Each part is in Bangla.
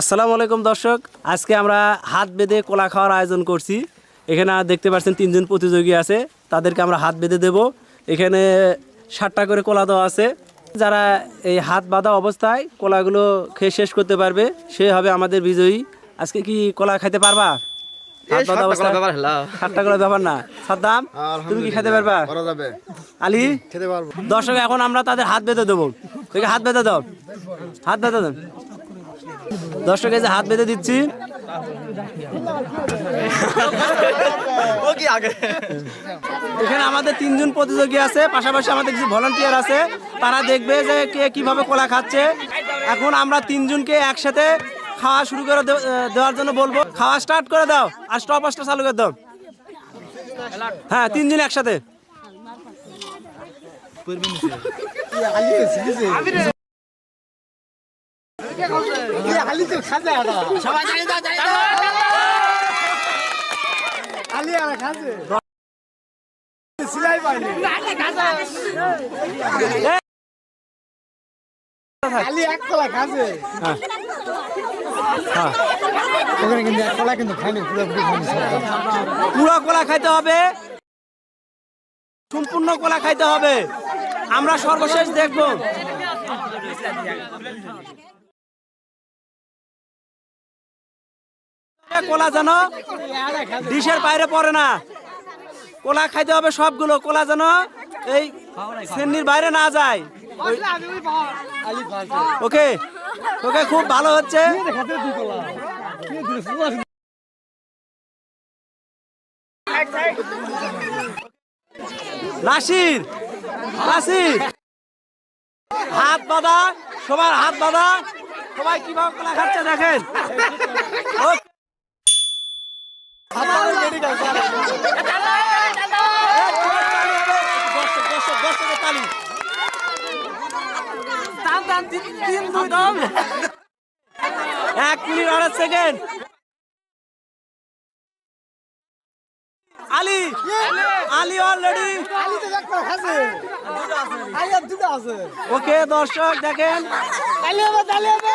আসসালামু আলাইকুম দর্শক আজকে আমরা হাত বেঁধে কোলা খাওয়ার আয়োজন করছি। এখানে দেখতে পাচ্ছেন তিনজন প্রতিযোগী আছে তাদেরকে আমরা হাত বেঁধে দেব। এখানে ষাটটা করে কোলা দেওয়া আছে। যারা এই হাত বাঁধা অবস্থায় কোলাগুলো খেয়ে শেষ করতে পারবে সে হবে আমাদের বিজয়ী। আজকে কি কোলা খাইতে পারবা? হাত বাঁধা অবস্থায়? ষাটটা করে ব্যাপার না। সাদ্দাম তুমি কি খেতে পারবা? করা যাবে। আলী খেতে পারব। দর্শক এখন আমরা তাদের হাত বেঁধে দেবো। হাত বেঁধে দাও। হাত বেঁধে দেন দর্শক এই যে হাত বেঁধে দিচ্ছি। এখানে আমাদের তিনজন প্রতিযোগী আছে পাশাপাশি আমাদের কিছু ভলান্টিয়ার আছে। তারা দেখবে যে কে কীভাবে কলা খাচ্ছে। এখন আমরা তিনজনকে একসাথে খাওয়া শুরু করে দেওয়ার জন্য বলব। খাওয়া স্টার্ট করে দাও আর স্টপ আসটা চালু করে দাও। হ্যাঁ তিনজন একসাথে। খালি এক কলা খাচ্ছে ওখানে কিন্তু এক কলা কিন্তু খাইনি পুরো পুরো কলা খাইতে হবে। সম্পূর্ণ কলা খাইতে হবে। আমরা সর্বশেষ দেখব। কলা যেন ডিশের বাইরে পড়ে না। কলা খাইতে হবে সবগুলো, কলা যেন এই শ্রেণির বাইরে না যায়। ওকে ওকে, খুব ভালো হচ্ছে। নাসির নাসির। হাত বাঁধা, সবার হাত বাঁধা। সবাই কীভাবে খাচ্ছে দেখেন ও, দর্শক, দর্শক, দর্শকের তালি। এক মিনিট আড়াই second Ali Ali already okay দর্শক দেখেন। তালি হবে তালি হবে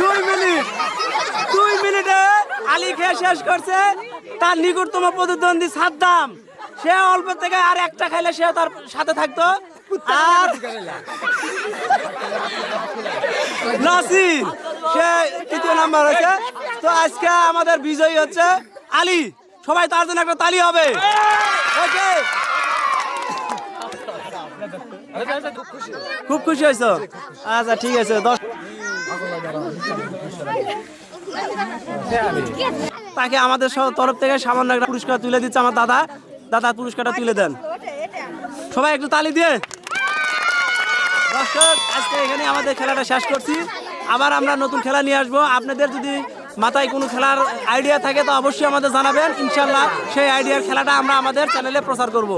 দুই মিনিট দুই মিনিটে আলী খেয়ে শেষ করছে। তার নিকটতম প্রতিদ্বন্দ্বী সাদ্দাম সে অল্প থেকে আর একটা খাইলে সে তার সাথে থাকতো। আর নাসির সে তৃতীয় নাম্বার হয়েছে। তো আজকে আমাদের বিজয়ী হচ্ছে আলী। সবাই তার জন্য একটা তালি হবে। ওকে। খুব খুশি হয়েছো? আচ্ছা ঠিক আছে দশ তাকে আমাদের তরফ থেকে সামান্য একটা পুরস্কার তুলে দিচ্ছে আমার দাদা। দাদা পুরস্কারটা তুলে দেন। সবাই একটু তালি দিয়ে। দর্শক, আজকে এখানে আমাদের খেলাটা শেষ করছি। আবার আমরা নতুন খেলা নিয়ে আসব। আপনাদের যদি মাথায় কোনো খেলার আইডিয়া থাকে, তো অবশ্যই আমাদের জানাবেন। ইনশাল্লাহ সেই আইডিয়ার খেলাটা আমরা আমাদের চ্যানেলে প্রচার করব।